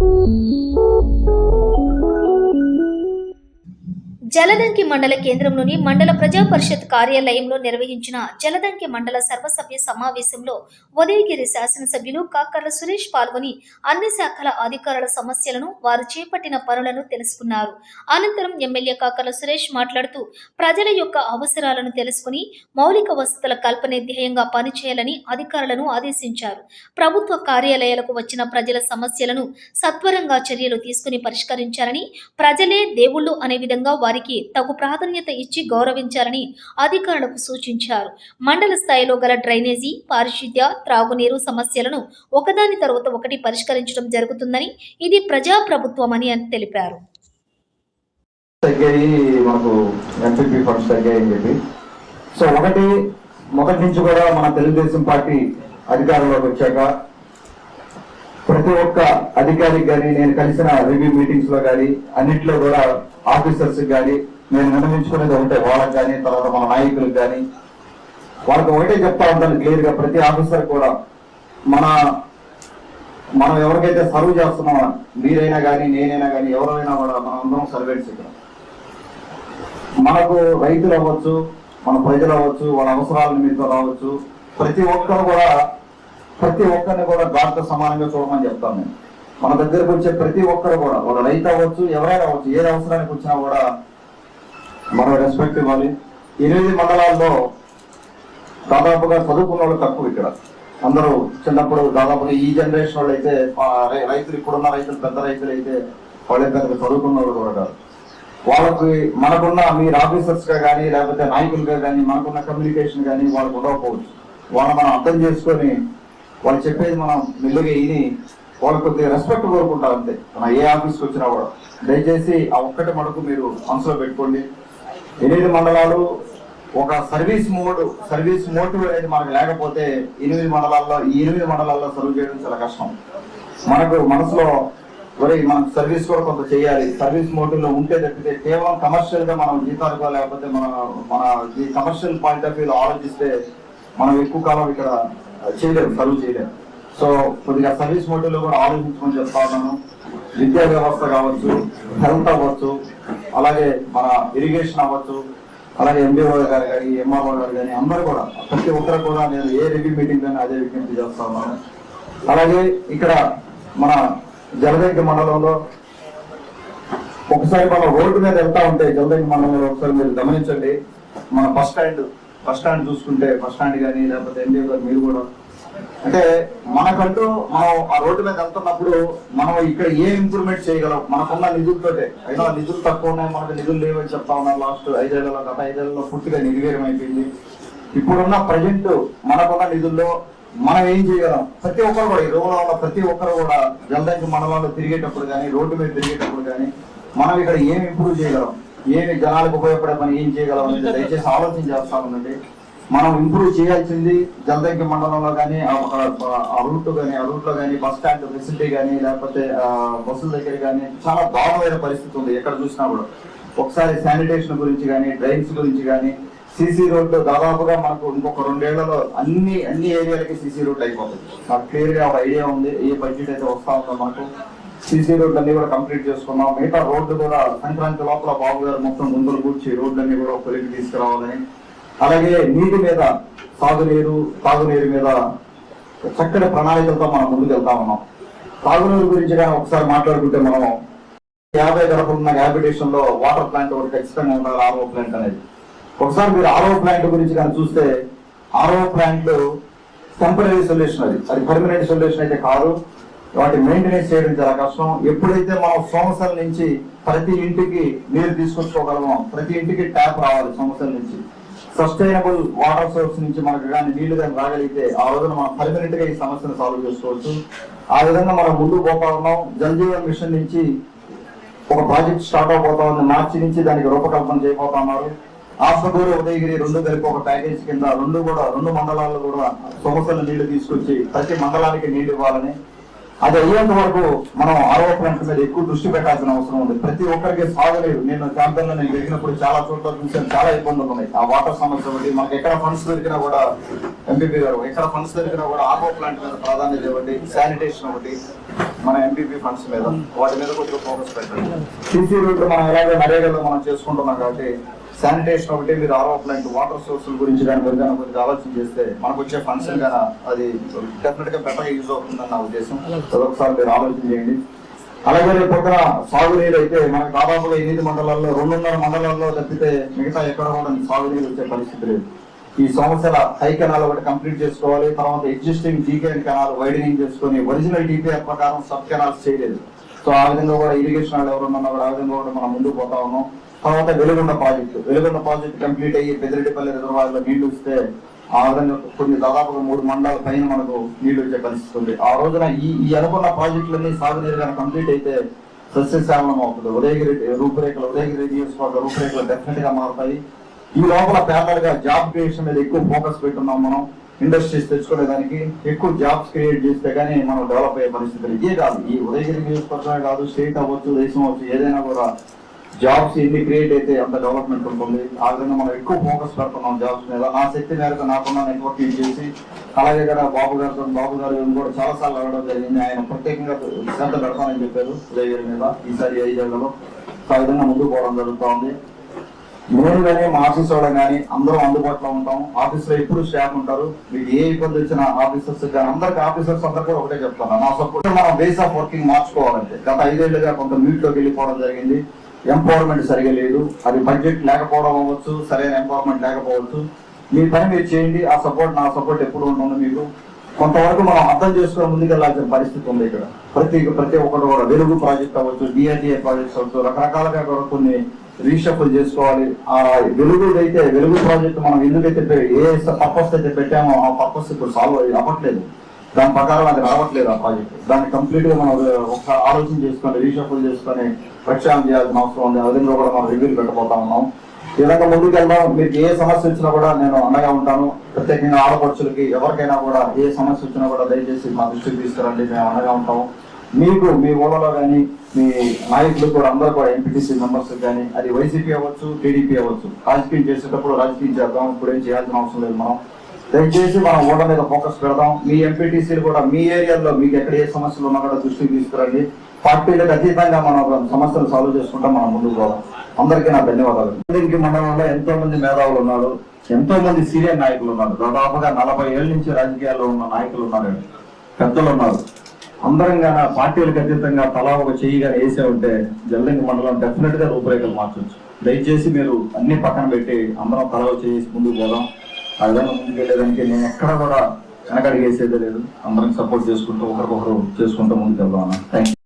Thank you. Jaladanki మండల కేంద్రంలోని మండల ప్రజా పరిషత్ కార్యాలయంలో నిర్వహించిన జలదంకి మండల సర్వసభ్య సమావేశంలో ఉదయగిరి శాసనసభ్యులు కాకర్ల సురేష్ పాల్గొని అన్ని శాఖల అధికారుల సమస్యలను వారు చేపట్టిన పనులను తెలుసుకున్నారు. అనంతరం ఎమ్మెల్యే కాకర్ల సురేష్ మాట్లాడుతూ ప్రజల యొక్క అవసరాలను తెలుసుకుని మౌలిక వసతుల కల్పనే ధ్యేయంగా పనిచేయాలని అధికారులను ఆదేశించారు. ప్రభుత్వ కార్యాలయాలకు వచ్చిన ప్రజల సమస్యలను సత్వరంగా చర్యలు తీసుకుని పరిష్కరించాలని ప్రజలే దేవుళ్ళు అనే విధంగా వారి వారికి తగు ప్రాధాన్యత ఇచ్చి గౌరవించాలని అధికారులకు సూచించారు. మండల స్థాయిలో గల డ్రైనేజీ పారిశుద్ధ్య త్రాగునీరు సమస్యలను ఒకదాని తర్వాత ఒకటి పరిష్కరించడం జరుగుతుందని ఇది ప్రజాప్రభుత్వమని అని తెలిపారు. తగ్గాయి మనకు ఎంపీపీ ఫండ్స్ తగ్గాయని చెప్పి. సో ఒకటి మొదటి నుంచి కూడా మన తెలుగుదేశం పార్టీ అధికారంలోకి వచ్చాక ప్రతి ఒక్క అధికారికి కానీ నేను కలిసిన రివ్యూ మీటింగ్స్లో కానీ అన్నింటిలో కూడా ఆఫీసర్స్ కానీ నేను నిర్ణయించుకునేది ఒకటే వాళ్ళకి కానీ తర్వాత మన నాయకులకు కానీ వాళ్ళకి ఒకటే చెప్తా ఉంటాను క్లియర్గా ప్రతి ఆఫీసర్ కూడా మన మనం ఎవరికైతే సర్వ్ చేస్తున్నామో మీరైనా కానీ నేనైనా కానీ ఎవరైనా కూడా మనం అందరం సర్వెంట్స్ ఇక్కడ. మనకు రైతులు అవ్వచ్చు మన ప్రజలు అవ్వచ్చు వాళ్ళ అవసరాల నిమిత్తం రావచ్చు. ప్రతి ఒక్కరు కూడా ప్రతి ఒక్కరిని కూడా గాడితో సమానంగా చూడమని చెప్తాను నేను. మన దగ్గరకు వచ్చే ప్రతి ఒక్కరు కూడా వాళ్ళ రైతు అవ్వచ్చు ఎవరైనా అవ్వచ్చు ఏ అవసరానికి వచ్చినా కూడా మనం రెస్పెక్ట్ ఇవ్వాలి. ఎనిమిది మండలాల్లో దాదాపుగా చదువుకున్న వాళ్ళు తక్కువ ఇక్కడ. అందరూ చిన్నప్పుడు దాదాపుగా ఈ జనరేషన్ వాళ్ళు అయితే రైతులు ఇప్పుడున్న రైతులు పెద్ద రైతులు అయితే వాళ్ళే పెద్ద చదువుకున్న వాళ్ళు కూడా కాదు. వాళ్ళకి మనకున్న మీరు ఆఫీసర్స్గా కానీ లేకపోతే నాయకులుగా కానీ మనకున్న కమ్యూనికేషన్ కానీ వాళ్ళకు ఉండకపోవచ్చు. వాళ్ళని మనం అర్థం చేసుకొని వాళ్ళు చెప్పేది మనం మెల్లుగా విని వాళ్ళు కొద్దిగా రెస్పెక్ట్ కోరుకుంటా అంతే. మన ఏ ఆఫీస్కి వచ్చినా కూడా. దయచేసి ఆ ఒక్కటి మటుకు మీరు మనసులో పెట్టుకోండి. ఎనిమిది మండలాలు ఒక సర్వీస్ మోడ్ సర్వీస్ మోటివ్ అనేది మనకు లేకపోతే ఎనిమిది మండలాల్లో ఈ ఎనిమిది మండలాల్లో సర్వ్ చేయడం చాలా కష్టం. మనకు మనసులో మరి మనం సర్వీస్ కూడా కొంత చేయాలి. సర్వీస్ మోటివ్లో ఉంటే తప్పితే కేవలం కమర్షియల్గా మనం జీతాలుగా లేకపోతే మన మన ఈ కమర్షియల్ పాయింట్ ఆఫ్ వ్యూలో ఆలోచిస్తే మనం ఎక్కువ కాలం ఇక్కడ చేయలేము సర్వ్ చేయలేము. సో కొద్దిగా సర్వీస్ మోడల్లో కూడా ఆలోచించమని చెప్తా ఉన్నాను. విద్యా వ్యవస్థ కావచ్చు హెల్త్ అవ్వచ్చు అలాగే మన ఇరిగేషన్ అవ్వచ్చు అలాగే ఎంబీఓ గారు కానీ ఎంఆర్ఓ గారు కానీ అందరూ కూడా ప్రతి ఒక్కరు కూడా నేను ఏ రివ్యూ మీటింగ్ కానీ అదే విజ్ఞప్తి చేస్తా ఉన్నాను. అలాగే ఇక్కడ మన జలదంకి మండలంలో ఒకసారి మనం రోడ్డు మీద వెళ్తా ఉంటే జలదంకి మండలంలో ఒకసారి మీరు గమనించండి. మన బస్ స్టాండ్ బస్ స్టాండ్ చూసుకుంటే బస్ స్టాండ్ కానీ లేకపోతే ఎంబీఓ గారు మీరు కూడా. అంటే మనకంటూ మనం ఆ రోడ్డు మీద వెళ్తున్నప్పుడు మనం ఇక్కడ ఏ ఇంప్రూవ్మెంట్ చేయగలం? మనకున్న నిధులతోటే. అయినా నిధులు తక్కువ ఉన్నాయి మనకు నిధులు లేవని చెప్తా ఉన్నారు లాస్ట్ ఐదేళ్ళలో గత ఐదేళ్ళలో పూర్తిగా నిర్వీర్యం అయిపోయింది. ఇప్పుడున్న ప్రజెంట్ మనకున్న నిధుల్లో మనం ఏం చేయగలం? ప్రతి ఒక్కరు కూడా ఈ రోడ్లో వల్ల ప్రతి ఒక్కరు కూడా జల్దానికి మన వాళ్ళు తిరిగేటప్పుడు కానీ రోడ్డు మీద తిరిగేటప్పుడు కానీ మనం ఇక్కడ ఏం ఇంప్రూవ్ చేయగలం? ఏమి జనాలకు ఉపయోగపడే పని ఏం చేయగలం అనేది దయచేసి ఆలోచన చేస్తా ఉండండి. మనం ఇంప్రూవ్ చేయాల్సింది జలదంకి మండలంలో కానీ ఆ రూట్ కానీ ఆ రూట్లో కానీ బస్ స్టాండ్ ఫెసిలిటీ కానీ లేకపోతే బస్సుల దగ్గర కానీ చాలా దారుణమైన పరిస్థితి ఉంది ఎక్కడ చూసినా కూడా. ఒకసారి శానిటేషన్ గురించి కానీ డ్రైన్స్ గురించి కానీ సీసీ రోడ్లు దాదాపుగా మనకు ఇంకొక రెండేళ్ళలో అన్ని అన్ని ఏరియాలకి సీసీ రోడ్లు అయిపోతుంది నాకు క్లియర్గా ఒక ఐడియా ఉంది ఏ బడ్జెట్ అయితే వస్తా ఉందో మనకు. సీసీ రోడ్లన్నీ కూడా కంప్లీట్ చేసుకున్నాం. మిగతా రోడ్లు కూడా సంక్రాంతి లోపల బాబు గారు మొత్తం ముందులు కూర్చి రోడ్లన్నీ కూడా ఒక తీసుకురావాలని అలాగే నీటి మీద సాగునీరు తాగునీరు మీద చక్కటి ప్రణాళికలతో మనం ముందుకు వెళ్తా ఉన్నాం. తాగునీరు గురించి కానీ ఒకసారి మాట్లాడుకుంటే మనం యాభై గడపలున్న హ్యాబిటేషన్లో వాటర్ ప్లాంట్ ఒకటి ఖచ్చితంగా ఉండాలి ఆర్ఓ ప్లాంట్ అనేది. ఒకసారి మీరు ఆర్ఓ ప్లాంట్ గురించి కానీ చూస్తే ఆర్ఓ ప్లాంట్ టెంపరీ సొల్యూషన్ అది. అది పర్మనెంట్ సొల్యూషన్ అయితే కాదు. వాటి మెయింటెనెన్స్ చేయడం చాలా కష్టం. ఎప్పుడైతే మనం సంవత్సరం నుంచి ప్రతి ఇంటికి నీరు తీసుకొచ్చుకోగలమో ప్రతి ఇంటికి ట్యాప్ రావాలి సంవత్సరం నుంచి. సస్టైనబుల్ వాటర్ సోర్స్ నుంచి మనకు కానీ నీళ్ళు కానీ రాగలిగితే ఆ రోజున మనం పర్మనెంట్గా ఈ సమస్యను సాల్వ్ చేసుకోవచ్చు. ఆ విధంగా మనం ముందుకు పోతా ఉన్నాం. మిషన్ నుంచి ఒక ప్రాజెక్ట్ స్టార్ట్ అవబోతా ఉంది. మార్చి నుంచి దానికి రూపకల్పన చేయబోతా ఉన్నారు. ఆస్పదూరు ఉదయగిరి రెండు కలిపి ఒక ప్యాకేజ్ కింద రెండు కూడా రెండు మండలాల్లో కూడా సొమసల నీళ్ళు తీసుకొచ్చి ప్రతి మండలానికి నీళ్ళు ఇవ్వాలని అది అయ్యేంత వరకు మనం ఆరో మీద ఎక్కువ దృష్టి పెట్టాల్సిన అవసరం ఉంది. ప్రతి ఒక్కరికి సాగలేదు. నేను ప్రాంతంలో నేను వెళ్ళినప్పుడు చాలా చోట్ల చూసాను చాలా ఇబ్బందులు ఉన్నాయి. ఆ వాటర్ సమస్య ఒకటి మనకి ఎక్కడ ఫండ్స్ దొరికినా కూడా ఎంపీపీ గారు ఎక్కడ ఫండ్స్ దొరికినా కూడా ఆర్ఓ ప్లాంట్ మీద ప్రాధాన్యత ఇవ్వండి. శానిటేషన్ ఒకటి మన ఎంపీపీ ఫండ్స్ మీద వాటి మీద కొద్దిగా ఫోకస్ పెట్టండి. సీసీ రూట్ మనం ఎలాగో నరేగాలో మనం చేసుకుంటున్నాం కాబట్టి శానిటేషన్ ఒకటి మీరు ఆరో ప్లాంట్ వాటర్ సోర్సుల గురించి మీరు కానీ కొద్దిగా ఆలోచన చేస్తే మనకు వచ్చే ఫండ్స్ కానీ అది డెఫినెట్గా బెటర్ యూజ్ అవుతుందని నా ఉద్దేశం ఒకసారి మీరు ఆలోచన చేయండి. అలాగే రేపు పొద్దున సాగునీరు అయితే మనకు దాదాపుగా ఎనిమిది మండలాల్లో రెండున్నర మండలాల్లో తప్పితే మిగతా ఎక్కడ కూడా సాగునీరు వచ్చే పరిస్థితి లేదు. ఈ సంవత్సరాల హై కెనాల్ ఒకటి కంప్లీట్ చేసుకోవాలి తర్వాత ఎగ్జిస్టింగ్ జీకే కెనాల్ వైడనింగ్ చేసుకొని ఒరిజినల్ డిపిఆర్ ప్రకారం సబ్ కెనాల్స్ చేయలేదు. సో ఆ విధంగా కూడా ఇరిగేషన్ వాళ్ళు ఎవరున్నా కూడా ఆ విధంగా కూడా మనం ముందుకు పోతా ఉన్నాం. తర్వాత Veligonda project Veligonda project complete అయ్యి పెదిరెడ్డిపల్లి రిజర్వాయర్లో నీళ్ళు ఇస్తే ఆ విధంగా కొన్ని దాదాపుగా మూడు మండల పైన మనకు నీళ్ళు వచ్చే పరిస్థితి ఆ రోజున ఈ ఈ అనుకున్న ప్రాజెక్టులన్నీ సాగునీరు కానీ కంప్లీట్ అయితే సస్యశ్యామలం అవుతుంది. ఉదయగిరి రూపురేఖలు ఉదయగిరి నియోజకవర్గ రూపురేఖలు డెఫినెట్గా మారుతాయి. ఈ లోపల పేపర్గా జాబ్ క్రియేషన్ మీద ఎక్కువ ఫోకస్ పెట్టున్నాం మనం. ఇండస్ట్రీస్ తెచ్చుకునేదానికి ఎక్కువ జాబ్స్ క్రియేట్ చేస్తే గానీ మనం డెవలప్ అయ్యే పరిస్థితులు ఇదే కాదు. ఈ ఉదయగిరి నియోజకవర్గమే కాదు స్టేట్ అవ్వచ్చు దేశం అవ్వచ్చు ఏదైనా కూడా జాబ్స్ ఎన్ని క్రియేట్ అయితే అంత డెవలప్మెంట్ ఉంటుంది. ఆ విధంగా మనం ఎక్కువ ఫోకస్ పెడుతున్నాం జాబ్స్ మీద. నా శక్తి మేరకు నాకున్న నెట్వర్కింగ్ చేసి అలాగే కదా బాబు గారితో బాబు గారు కూడా చాలా సార్లు అడగడం జరిగింది. ఆయన ప్రత్యేకంగా శ్రద్ధ పెడతానని చెప్పారు ఉదయగిరి మీద. ఈసారి ఐదేళ్ళలో ఆ విధంగా ముందుకు పోవడం జరుగుతూ ఉంది. నేను కానీ మా ఆఫీస్ వాళ్ళం కానీ అందరం అందుబాటులో ఉంటాం. ఆఫీస్లో ఎప్పుడు స్టాఫ్ ఉంటారు. మీకు ఏ ఇబ్బంది వచ్చినా ఆఫీసర్స్ కానీ అందరికి ఆఫీసర్స్ అందరు కూడా ఒకటే చెప్తాను నా సపోర్ట్ మనం బేస్ ఆఫ్ వర్కింగ్ మార్చుకోవాలంటే. గత ఐదేళ్ళుగా కొంత మీట్లోకి వెళ్ళిపోవడం జరిగింది. ఎంపవర్మెంట్ సరిగా లేదు. అది బడ్జెట్ లేకపోవడం అవ్వచ్చు సరైన ఎంపవర్మెంట్ లేకపోవచ్చు. మీ పని మీరు చేయండి. ఆ సపోర్ట్ నా సపోర్ట్ ఎప్పుడు ఉంటుంది మీకు? కొంతవరకు మనం అర్థం చేసుకుని ముందుకెళ్ళాల్సిన పరిస్థితి ఉంది ఇక్కడ. ప్రతి ప్రతి ఒక్కరు కూడా వెలుగు ప్రాజెక్ట్ అవ్వచ్చు డిఆర్డిఏ ప్రాజెక్ట్స్ అవ్వచ్చు రకరకాలుగా కూడా కొన్ని రీషఫుల్ చేసుకోవాలి. ఆ వెలుగు అయితే వెలుగు ప్రాజెక్ట్ మనం ఎందుకైతే ఏ పర్పస్ అయితే పెట్టామో ఆ పర్పస్ ఇప్పుడు సాల్వ్ అవ్వట్లేదు. దాని ప్రకారం అది రావట్లేదు ఆ ప్రాజెక్ట్. దాన్ని కంప్లీట్గా మనం ఒకసారి ఆలోచన చేసుకొని రీషఫుల్ చేసుకొని ప్రక్షాళన చేయాల్సిన అవసరం ఉంది. అదే కూడా మనం రివ్యూలు పెట్టబోతా ఉన్నాం. ఈ విధంగా ముందుకు వెళ్దాం. మీకు ఏ సమస్య వచ్చినా కూడా నేను అండగా ఉంటాను. ప్రత్యేకంగా ఆడపడుచులకి ఎవరికైనా కూడా ఏ సమస్య వచ్చినా కూడా దయచేసి మా దృష్టికి తీసుకురండి. మేము అండగా ఉంటాము. మీకు మీ ఊళ్ళలో కానీ మీ నాయకులు కూడా అందరూ కూడా ఎంపీటీసీ మెంబర్స్ కానీ అది వైసీపీ అవ్వచ్చు టీడీపీ అవ్వచ్చు రాజకీయం చేసేటప్పుడు రాజకీయం చేద్దాం ఇప్పుడు ఏం చేయాల్సిన అవసరం లేదు మనం. దయచేసి మనం ఓటర్ మీద ఫోకస్ పెడదాం. మీ ఎంపీటీసీలు కూడా మీ ఏరియాలో మీకు ఎక్కడ ఏ సమస్యలు ఉన్నా కూడా దృష్టికి తీసుకురండి. పార్టీలకు అతీతంగా మనం సమస్యలు సాల్వ్ చేసుకుంటాం మనం ముందుకు పోదాం. అందరికీ నా ధన్యవాదాలు. దీనికి మండలంలో ఎంతో మంది మేధావులు ఉన్నారు ఎంతో మంది సీనియర్ నాయకులు ఉన్నారు. దాదాపుగా నలభై ఏళ్ళ నుంచి రాజకీయాల్లో ఉన్న నాయకులు ఉన్నారు పెద్దలు ఉన్నారు. అందరం గాన పార్టీలకు అతీతంగా తలా ఒక చెయ్యిగా వేసే ఉంటే జల్లింగ మండలం డెఫినెట్గా రూపురేఖలు మార్చవచ్చు దయచేసి మీరు అన్ని పక్కన పెట్టి అందరం తలా చేసి ముందుకు పోదాం. ఆ విధంగా ముందుకు వెళ్ళేదానికి నేను ఎక్కడ కూడా వెనకడిగేసేదే లేదు. అందరం సపోర్ట్ చేసుకుంటూ ఒకరికొకరు చేసుకుంటూ ముందుకు వెళ్దాం థ్యాంక్